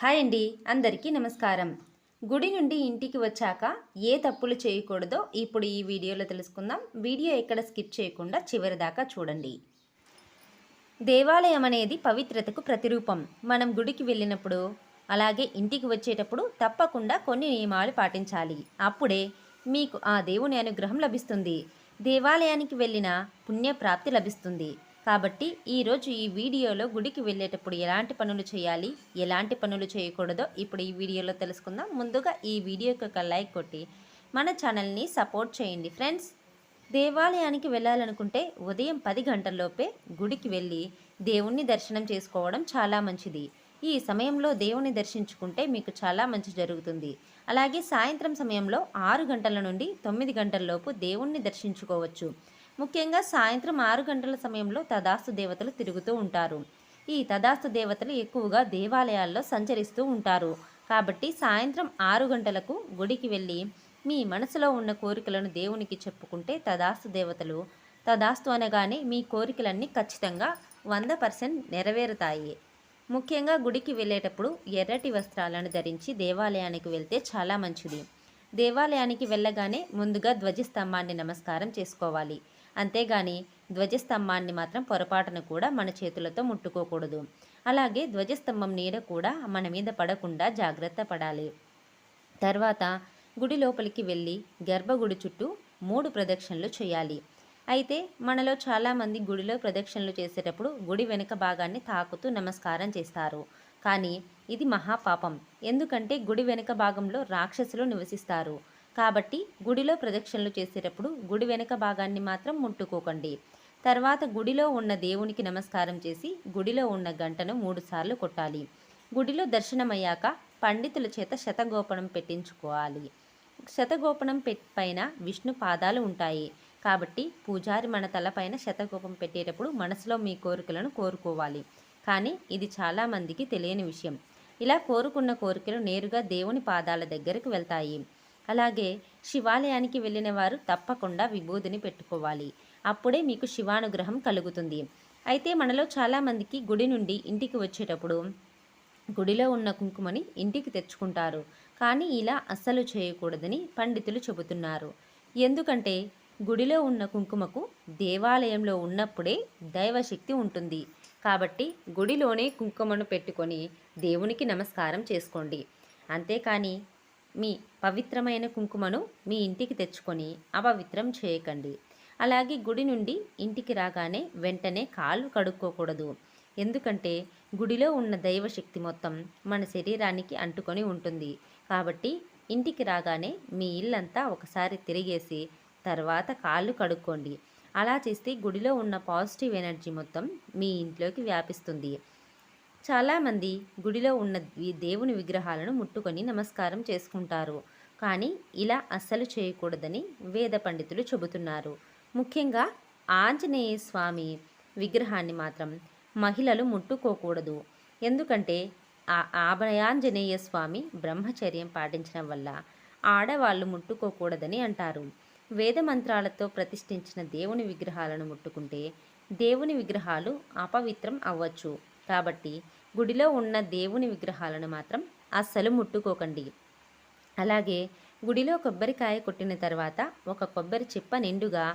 Hi అండి అందరికీ నమస్కారం. గుడి నుండి ఇంటికి వచ్చాక ఏ తప్పులు చేయకూడదో ఇప్పుడు ఈ వీడియోలో తెలుసుకుందాం. వీడియో ఎక్కడ స్కిప్ చేయకుండా చివరి దాకా చూడండి. దేవాలయం అనేది పవిత్రతకు ప్రతిరూపం. మనం గుడికి వెళ్ళినప్పుడు అలాగే ఇంటికి వచ్చేటప్పుడు తప్పకుండా కొన్ని నియమాలు పాటించాలి. అప్పుడే మీకు ఆ దేవుని అనుగ్రహం లభిస్తుంది. దేవాలయానికి వెళ్ళిన పుణ్యప్రాప్తి లభిస్తుంది. కాబట్టి ఈరోజు ఈ వీడియోలో గుడికి వెళ్ళేటప్పుడు ఎలాంటి పనులు చేయాలి ఎలాంటి పనులు చేయకూడదో ఇప్పుడు ఈ వీడియోలో తెలుసుకుందాం. ముందుగా ఈ వీడియోకి ఒక లైక్ కొట్టి మన ఛానల్ని సపోర్ట్ చేయండి. ఫ్రెండ్స్ దేవాలయానికి వెళ్ళాలనుకుంటే ఉదయం పది గంటల్లోపే గుడికి వెళ్ళి దేవుణ్ణి దర్శనం చేసుకోవడం చాలా మంచిది. ఈ సమయంలో దేవుని దర్శించుకుంటే మీకు చాలా మంచి జరుగుతుంది. అలాగే సాయంత్రం సమయంలో ఆరు గంటల నుండి తొమ్మిది గంటల్లోపు దేవుణ్ణి దర్శించుకోవచ్చు. ముఖ్యంగా సాయంత్రం ఆరు గంటల సమయంలో తదాస్తు దేవతలు తిరుగుతూ ఉంటారు. ఈ తదాస్తు దేవతలు ఎక్కువగా దేవాలయాల్లో సంచరిస్తూ ఉంటారు. కాబట్టి సాయంత్రం ఆరు గంటలకు గుడికి వెళ్ళి మీ మనసులో ఉన్న కోరికలను దేవునికి చెప్పుకుంటే తదాస్తు దేవతలు తదాస్తు అనగానే మీ కోరికలన్నీ ఖచ్చితంగా వంద పర్సెంట్ నెరవేరుతాయి. ముఖ్యంగా గుడికి వెళ్ళేటప్పుడు ఎర్రటి వస్త్రాలను ధరించి దేవాలయానికి వెళ్తే చాలా మంచిది. దేవాలయానికి వెళ్ళగానే ముందుగా ధ్వజస్తంభాన్ని నమస్కారం చేసుకోవాలి. అంతేగాని ధ్వజస్తంభాన్ని మాత్రం పొరపాటున కూడా మన చేతులతో ముట్టుకోకూడదు. అలాగే ధ్వజస్తంభం నీడ కూడా మన మీద పడకుండా జాగ్రత్త పడాలి. తర్వాత గుడి లోపలికి వెళ్ళి గర్భగుడి చుట్టూ మూడు ప్రదక్షిణలు చేయాలి. అయితే మనలో చాలామంది గుడిలో ప్రదక్షిణలు చేసేటప్పుడు గుడి వెనుక భాగాన్ని తాకుతూ నమస్కారం చేస్తారు. కానీ ఇది మహాపాపం. ఎందుకంటే గుడి వెనుక భాగంలో రాక్షసులు నివసిస్తారు. కాబట్టి గుడిలో ప్రదక్షిణలు చేసేటప్పుడు గుడి వెనుక భాగాన్ని మాత్రం ముట్టుకోకండి. తర్వాత గుడిలో ఉన్న దేవునికి నమస్కారం చేసి గుడిలో ఉన్న గంటను మూడుసార్లు కొట్టాలి. గుడిలో దర్శనమయ్యాక పండితుల చేత శతగోపనం పెట్టించుకోవాలి. శతగోపనం పైన విష్ణు పాదాలు ఉంటాయి. కాబట్టి పూజారి మన తలపైన శతగోపం పెట్టేటప్పుడు మనసులో మీ కోరికలను కోరుకోవాలి. కానీ ఇది చాలామందికి తెలియని విషయం. ఇలా కోరుకున్న కోరికలు నేరుగా దేవుని పాదాల దగ్గరకు వెళ్తాయి. అలాగే శివాలయానికి వెళ్ళిన వారు తప్పకుండా విభూదిని పెట్టుకోవాలి. అప్పుడే మీకు శివానుగ్రహం కలుగుతుంది. అయితే మనలో చాలామందికి గుడి నుండి ఇంటికి వచ్చేటప్పుడు గుడిలో ఉన్న కుంకుమని ఇంటికి తెచ్చుకుంటారు. కానీ ఇలా అస్సలు చేయకూడదని పండితులు చెబుతున్నారు. ఎందుకంటే గుడిలో ఉన్న కుంకుమకు దేవాలయంలో ఉన్నప్పుడే దైవశక్తి ఉంటుంది. కాబట్టి గుడిలోనే కుంకుమను పెట్టుకొని దేవునికి నమస్కారం చేసుకోండి. అంతేకాని మీ పవిత్రమైన కుంకుమను మీ ఇంటికి తెచ్చుకొని అపవిత్రం చేయకండి. అలాగే గుడి నుండి ఇంటికి రాగానే వెంటనే కాళ్ళు కడుక్కోకూడదు. ఎందుకంటే గుడిలో ఉన్న దైవశక్తి మొత్తం మన శరీరానికి అంటుకొని ఉంటుంది. కాబట్టి ఇంటికి రాగానే మీ ఇల్లంతా ఒకసారి తిరిగేసి తర్వాత కాళ్ళు కడుక్కోండి. అలా చేస్తే గుడిలో ఉన్న పాజిటివ్ ఎనర్జీ మొత్తం మీ ఇంట్లోకి వ్యాపిస్తుంది. చాలామంది గుడిలో ఉన్న ఈ దేవుని విగ్రహాలను ముట్టుకొని నమస్కారం చేసుకుంటారు. కానీ ఇలా అస్సలు చేయకూడదని వేద పండితులు చెబుతున్నారు. ముఖ్యంగా ఆంజనేయ స్వామి విగ్రహాన్ని మాత్రం మహిళలు ముట్టుకోకూడదు. ఎందుకంటే ఆ ఆభయాంజనేయ స్వామి బ్రహ్మచర్యం పాటించడం వల్ల ఆడవాళ్ళు ముట్టుకోకూడదని అంటారు. వేదమంత్రాలతో ప్రతిష్ఠించిన దేవుని విగ్రహాలను ముట్టుకుంటే దేవుని విగ్రహాలు అపవిత్రం అవ్వచ్చు. కాబట్టి గుడిలో ఉన్న దేవుని విగ్రహాలను మాత్రం అస్సలు ముట్టుకోకండి. అలాగే గుడిలో కొబ్బరికాయ కొట్టిన తర్వాత ఒక కొబ్బరి చిప్ప నిండుగా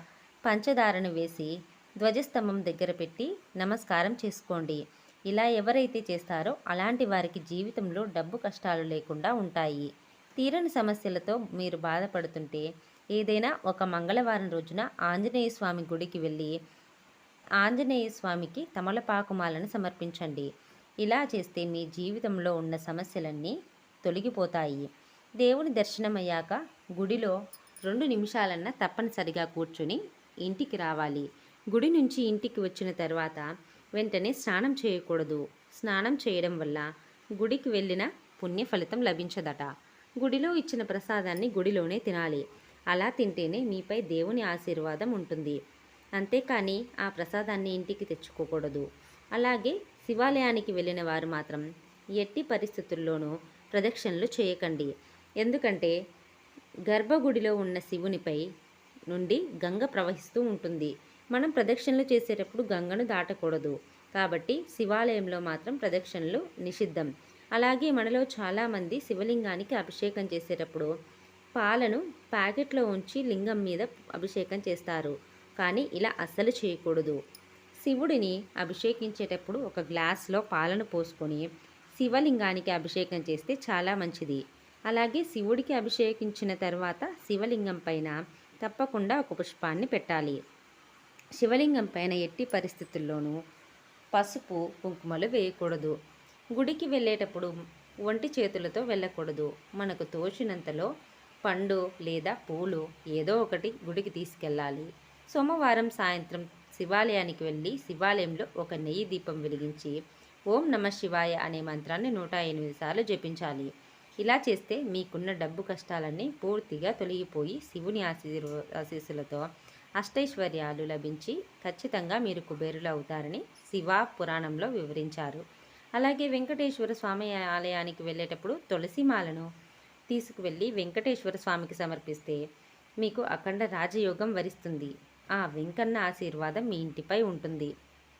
పంచదారను వేసి ధ్వజస్తంభం దగ్గర పెట్టి నమస్కారం చేసుకోండి. ఇలా ఎవరైతే చేస్తారో అలాంటి వారికి జీవితంలో డబ్బు కష్టాలు లేకుండా ఉంటాయి. తీరని సమస్యలతో మీరు బాధపడుతుంటే ఏదైనా ఒక మంగళవారం రోజున ఆంజనేయ స్వామి గుడికి వెళ్ళి ఆంజనేయ స్వామికి తమలపాకుమాలను సమర్పించండి. ఇలా చేస్తే మీ జీవితంలో ఉన్న సమస్యలన్నీ తొలగిపోతాయి. దేవుని దర్శనమయ్యాక గుడిలో రెండు నిమిషాలన్నా తప్పనిసరిగా కూర్చుని ఇంటికి రావాలి. గుడి నుంచి ఇంటికి వచ్చిన తర్వాత వెంటనే స్నానం చేయకూడదు. స్నానం చేయడం వల్ల గుడికి వెళ్ళిన పుణ్య ఫలితం లభించదట. గుడిలో ఇచ్చిన ప్రసాదాన్ని గుడిలోనే తినాలి. అలా తింటేనే మీపై దేవుని ఆశీర్వాదం ఉంటుంది. అంతేకాని ఆ ప్రసాదాన్ని ఇంటికి తెచ్చుకోకూడదు. అలాగే శివాలయానికి వెళ్ళిన వారు మాత్రం ఎట్టి పరిస్థితుల్లోనూ ప్రదక్షిణలు చేయకండి. ఎందుకంటే గర్భగుడిలో ఉన్న శివునిపై నుండి గంగ ప్రవహిస్తూ ఉంటుంది. మనం ప్రదక్షిణలు చేసేటప్పుడు గంగను దాటకూడదు. కాబట్టి శివాలయంలో మాత్రం ప్రదక్షిణలు నిషిద్ధం. అలాగే మనలో చాలామంది శివలింగానికి అభిషేకం చేసేటప్పుడు పాలను ప్యాకెట్లో ఉంచి లింగం మీద అభిషేకం చేస్తారు కానీ ఇలా అస్సలు చేయకూడదు. శివుడిని అభిషేకించేటప్పుడు ఒక గ్లాస్లో పాలను పోసుకొని శివలింగానికి అభిషేకం చేస్తే చాలా మంచిది. అలాగే శివుడికి అభిషేకించిన తర్వాత శివలింగం పైన తప్పకుండా ఒక పుష్పాన్ని పెట్టాలి. శివలింగం పైన ఎట్టి పరిస్థితుల్లోనూ పసుపు కుంకుమలు వేయకూడదు. గుడికి వెళ్ళేటప్పుడు ఒంటి చేతులతో వెళ్ళకూడదు. మనకు తోచినంతలో పండు లేదా పూలు ఏదో ఒకటి గుడికి తీసుకెళ్ళాలి. సోమవారం సాయంత్రం శివాలయానికి వెళ్ళి శివాలయంలో ఒక నెయ్యి దీపం వెలిగించి ఓం నమ శివాయ అనే మంత్రాన్ని నూట ఎనిమిది సార్లు జపించాలి. ఇలా చేస్తే మీకున్న డబ్బు కష్టాలన్నీ పూర్తిగా తొలగిపోయి శివుని ఆశీర్వ ఆశీస్సులతో అష్టైశ్వర్యాలు లభించి ఖచ్చితంగా మీరు కుబేరులు అవుతారని శివ పురాణంలో వివరించారు. అలాగే వెంకటేశ్వర స్వామి ఆలయానికి వెళ్ళేటప్పుడు తులసిమాలను తీసుకువెళ్ళి వెంకటేశ్వర స్వామికి సమర్పిస్తే మీకు అఖండ రాజయోగం వరిస్తుంది. ఆ వెంకన్న ఆశీర్వాదం మీ ఇంటిపై ఉంటుంది.